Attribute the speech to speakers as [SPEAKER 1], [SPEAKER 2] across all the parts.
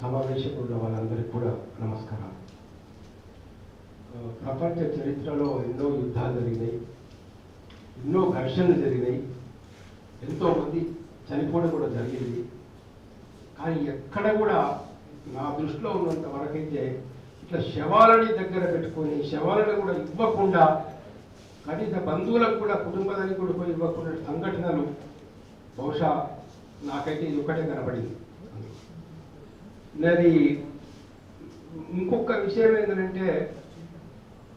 [SPEAKER 1] సమావేశకున్న వాళ్ళందరికీ కూడా నమస్కారం ప్రపంచ చరిత్రలో ఎన్నో యుద్ధాలు జరిగినాయి ఎన్నో ఘర్షణలు జరిగినాయి ఎంతోమంది చనిపోవడం కూడా జరిగింది. కానీ ఎక్కడ కూడా నా దృష్టిలో ఉన్నంత వరకైతే ఇట్లా శవాలని దగ్గర పెట్టుకొని శవాలను కూడా ఇవ్వకుండా కనీస బంధువులకు కూడా కుటుంబానికి కూడా పోయి ఇవ్వకుండా సంఘటనలు బహుశా నాకైతే ఇది ఒకటే కనబడింది. మరి ఇంకొక విషయం ఏంటంటే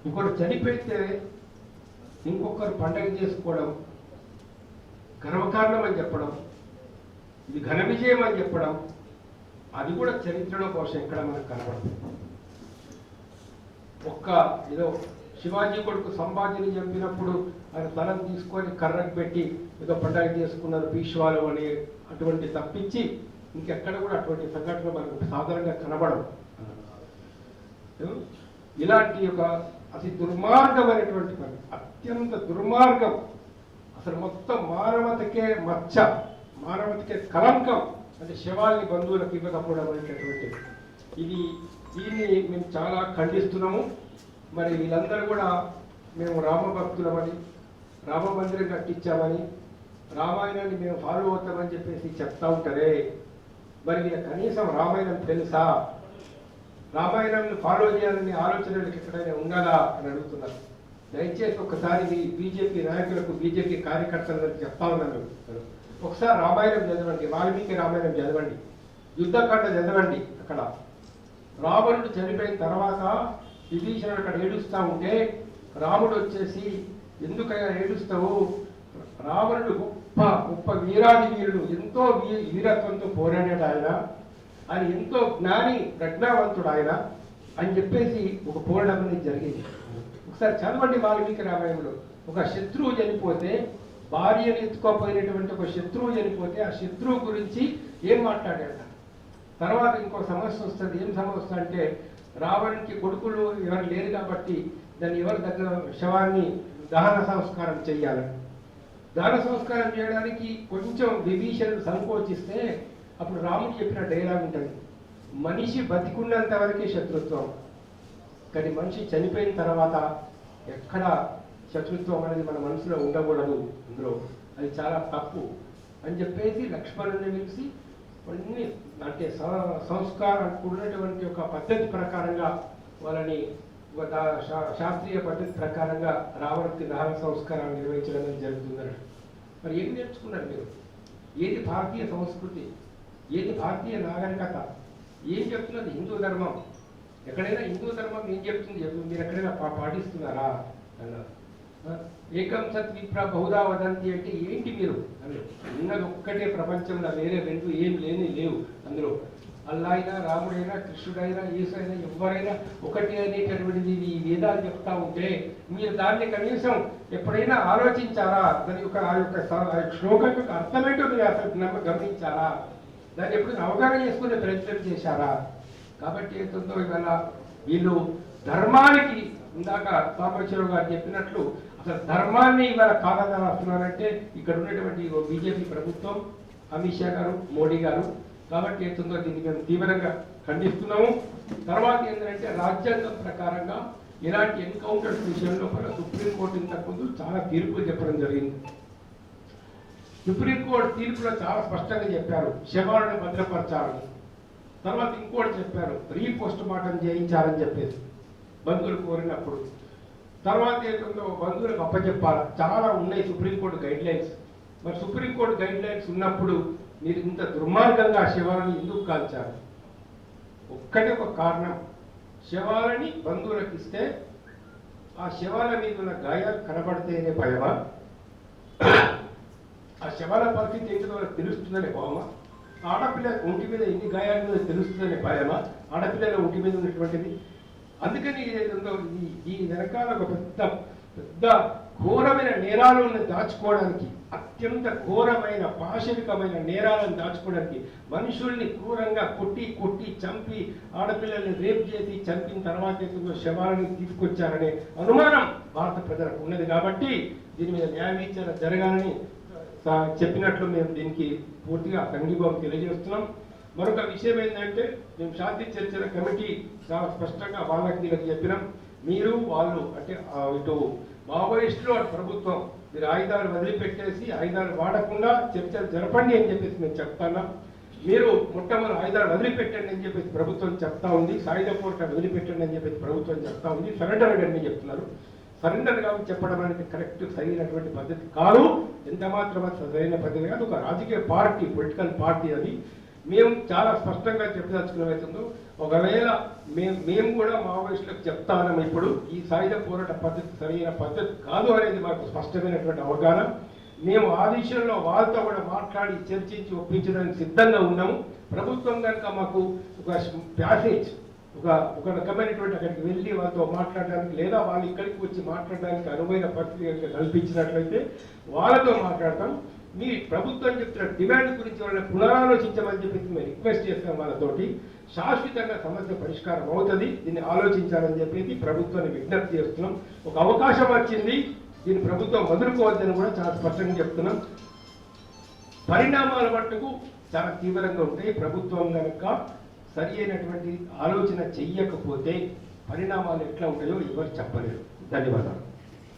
[SPEAKER 1] ఒకరు చనిపోతే ఇంకొకరు పండగ చేసుకోవడం గర్వకారణం అని చెప్పడం ఇది ఘన విజయం అని చెప్పడం అది కూడా చరిత్రలో బహుశా ఎక్కడ మనకు కనపడదు. ఒక్క ఏదో శివాజీ కొడుకు సంభాజీని చంపినప్పుడు ఆయన తలం తీసుకొని కర్రకు పెట్టి ఏదో పండగ చేసుకున్నారు పీష్వాలు అని అటువంటి తప్పించి ఇంకెక్కడ కూడా అటువంటి సంఘటనలు మనకు సాధారణంగా కనబడవు. ఇలాంటి ఒక అతి దుర్మార్గమైనటువంటి పని అత్యంత దుర్మార్గం. అసలు మొత్తం మానవతకే మచ్చ మానవతకే కలంకం అంటే శవాల్ని బంధువులకు ఇవ్వకపోవడం అనేటటువంటి ఇది దీన్ని మేము చాలా ఖండిస్తున్నాము. మరి వీళ్ళందరూ కూడా మేము రామభక్తులమని రామ మందిరం కట్టించామని రామాయణాన్ని మేము ఫాలో అవుతామని చెప్పేసి చెప్తా ఉంటారే. మరి కనీసం రామాయణం తెలుసా? రామాయణాన్ని ఫాలో చేయాలనే ఆలోచన ఎక్కడైనా ఉన్నదా అని అడుగుతున్నారు. దయచేసి ఒకసారి మీ బీజేపీ నాయకులకు బీజేపీ కార్యకర్తలకు చెప్తా ఉన్నాను ఒకసారి రామాయణం చదవండి వాల్మీకి రామాయణం చదవండి యుద్ధకాండ చదవండి అక్కడ. రావణుడు చనిపోయిన తర్వాత విభీషణుడు అక్కడ ఏడుస్తూ ఉంటే రాముడు వచ్చేసి ఎందుకైనా ఏడుస్తావు? రావణుడు గొప్ప గొప్ప వీరాది వీరుడు ఎంతో వీ- వీరత్వంతో పోరాడాడు ఆయన. ఆయన ఎంతో జ్ఞాని ప్రజ్ఞావంతుడు ఆయన అని చెప్పేసి ఒక పోరాటం అనేది జరిగింది. ఒకసారి చదవండి వాల్మీకి రామాయణంలో. ఒక శత్రువు చనిపోతే భార్యను ఎత్తుకోపోయినటువంటి ఒక శత్రువు చనిపోతే ఆ శత్రువు గురించి ఏం మాట్లాడాడు తర్వాత ఇంకో సమస్య వస్తుంది. ఏం సమస్య అంటే రావణునికి కొడుకులు ఎవరు లేరు కాబట్టి దాన్ని ఎవరి దగ్గర శవాన్ని దహన సంస్కారం చెయ్యాలి దాన సంస్కారం చేయడానికి కొంచెం విభీషణుడు సంకోచిస్తే అప్పుడు రాముడు చెప్పిన డైలాగ్ ఉంటుంది. మనిషి బతికున్నంత వరకే శత్రుత్వం. కానీ మనిషి చనిపోయిన తర్వాత ఎక్కడ శత్రుత్వం అనేది మన మనసులో ఉండకూడదు అందులో అది చాలా తప్పు అని చెప్పేసి లక్ష్మణుని పిలిచి కొన్ని అంటే సంస్కారం ఉన్నటువంటి ఒక పద్ధతి ప్రకారంగా వాళ్ళని శాస్త్రీయ పద్ధతి ప్రకారంగా రావణకి దహన సంస్కారాలు నిర్వహించడం అనేది మరి ఏం నేర్చుకున్నారు మీరు? ఏది భారతీయ సంస్కృతి? ఏది భారతీయ నాగరికత? ఏం చెప్తున్నది హిందూ ధర్మం? ఎక్కడైనా హిందూ ధర్మం ఏం చెప్తుంది? మీరు ఎక్కడైనా పా- పాటిస్తున్నారా? అన్నారు. ఏకం సత్ విప్ర బహుదా వదంతి అంటే ఏంటి మీరు? అన్నారు. ఉన్నది ఒక్కటే ప్రపంచంలో వేరే రెండు ఏం లేని లేవు. అందులో అల్లా అయినా రాముడైనా కృష్ణుడైనా యేసు అయినా ఎవరైనా ఒకటి అనేటటువంటిది ఈ వేదాలు చెప్తా ఉంటే మీరు దాన్ని కనీసం ఎప్పుడైనా ఆలోచించారా? దాని యొక్క ఆ యొక్క ఆ యొక్క శ్లోకం యొక్క అర్థమేంటో మీరు అసలు నమ్మ- గమనించారా? దాన్ని ఎప్పుడు అవగాహన చేసుకునే ప్రయత్నం చేశారా? కాబట్టి ఏంటుందో ఇవాళ వీళ్ళు ధర్మానికి ఇందాక సాంబశివరావు గారు చెప్పినట్లు అసలు ధర్మాన్ని ఇవాళ కాగదా రాస్తున్నారంటే ఇక్కడ ఉన్నటువంటి బీజేపీ ప్రభుత్వం అమిత్ షా గారు మోడీ గారు కాబట్టి ఏంటుందో దీన్ని మేము తీవ్రంగా ఖండిస్తున్నాము. తర్వాత ఏంటంటే రాజ్యాంగం ప్రకారంగా ఇలాంటి ఎన్కౌంటర్స్ విషయంలో కూడా సుప్రీంకోర్టు ఇంతకుముందు చాలా తీర్పులు చెప్పడం జరిగింది. సుప్రీంకోర్టు తీర్పులో చాలా స్పష్టంగా చెప్పారు శవాలను భద్రపరచాలని. తర్వాత ఇంకోటి చెప్పారు రీపోస్ట్ మార్టం చేయించాలని చెప్పేసి బంధువులు కోరినప్పుడు. తర్వాత ఏంటంటే బంధువులకు అప్పచెప్పాలి? చాలా ఉన్నాయి సుప్రీంకోర్టు గైడ్ లైన్స్ మరి సుప్రీంకోర్టు గైడ్ లైన్స్ ఉన్నప్పుడు మీరు ఇంత దుర్మార్గంగా శవాలను ఎందుకు కాల్చారు? ఒక్కటే ఒక కారణం. శవాలని బంధువులకు ఇస్తే ఆ శవాల మీద ఉన్న గాయాలు కనబడితేనే భయమా? ఆ శవాల పరిస్థితి ఏంటో వాళ్ళకి తెలుస్తుందనే భావమా? ఆడపిల్ల ఒంటి మీద ఎన్ని గాయాలు మీద తెలుస్తుందనే భయమా? ఆడపిల్లల ఒంటి మీద ఉన్నటువంటిది? అందుకని ఈ వెనకాల ఒక పెద్ద పెద్ద ఘోరమైన నేరాలను దాచుకోవడానికి అత్యంత ఘోరమైన పాశవికమైన నేరాలను దాచుకోవడానికి మనుషుల్ని క్రూరంగా కొట్టి కొట్టి చంపి ఆడపిల్లల్ని రేప్ చేసి చంపిన తర్వాత శవాలను తీసుకొచ్చారనే అనుమానం భారత ప్రజలకు ఉన్నది కాబట్టి దీని మీద న్యాయ విచారణ జరగాలని చెప్పినట్లు మేము దీనికి పూర్తిగా సంఘీభావం తెలియజేస్తున్నాం. మరొక విషయం ఏంటంటే మేము శాంతి చర్చల కమిటీ చాలా స్పష్టంగా వాళ్ళకి చెప్పినాం. మీరు వాళ్ళు అంటే ఇటు మావోయిస్టులు అటు ప్రభుత్వం. మీరు ఆయుధాలు వదిలిపెట్టేసి ఆయుధాలు వాడకుండా చర్చలు జరపండి అని చెప్పేసి నేను చెప్తాను మీరు మొట్టమొదటి ఆయుధాలు వదిలిపెట్టండి అని చెప్పేసి ప్రభుత్వం చెప్తా ఉంది. సాయుధ పోరాటాలు వదిలిపెట్టండి అని చెప్పేసి ప్రభుత్వం చెప్తా ఉంది. సరెండర్ అని చెప్తున్నారు. సరెండర్ కాబట్టి చెప్పడం అనేది కరెక్ట్ సరైనటువంటి పద్ధతి కాదు. ఎంత మాత్రం సరైన పద్ధతి కాదు. ఒక రాజకీయ పార్టీ పొలిటికల్ పార్టీ అది. మేము చాలా స్పష్టంగా చెప్పదలుచుకున్నవైతుందో ఒకవేళ మేము మేము కూడా మావోయిస్టులకు చెప్తానం ఇప్పుడు ఈ సాయుధ పోరాట పద్ధతి సరైన పద్ధతి కాదు అనేది మాకు స్పష్టమైనటువంటి అవగాహన. మేము ఆ విషయంలో వాళ్ళతో కూడా మాట్లాడి చర్చించి ఒప్పించడానికి సిద్ధంగా ఉన్నాము. ప్రభుత్వం కనుక మాకు ఒక ప్యాసేజ్ ఒక ఒక రకమైనటువంటి అక్కడికి వెళ్ళి వాళ్ళతో మాట్లాడడానికి లేదా వాళ్ళు ఇక్కడికి వచ్చి మాట్లాడడానికి అనువైన పరిస్థితి కనుక కల్పించినట్లయితే వాళ్ళతో మాట్లాడతాం. మీ ప్రభుత్వం చెప్తున్న డిమాండ్ గురించి వాళ్ళని పునరాలోచించమని చెప్పేసి మేము రిక్వెస్ట్ చేస్తాం వాళ్ళతోటి. శాశ్వతంగా సమస్య పరిష్కారం అవుతుంది. దీన్ని ఆలోచించాలని చెప్పేసి ప్రభుత్వాన్ని విజ్ఞప్తి చేస్తున్నాం. ఒక అవకాశం వచ్చింది. దీన్ని ప్రభుత్వం వదులుకోవద్దని కూడా చాలా స్పష్టంగా చెప్తున్నాం. పరిణామాల మట్టుకు చాలా తీవ్రంగా ఉంటాయి. ప్రభుత్వం కనుక సరి అయినటువంటి ఆలోచన చెయ్యకపోతే పరిణామాలు ఎట్లా ఉంటాయో ఎవరు చెప్పలేరు. ధన్యవాదాలు.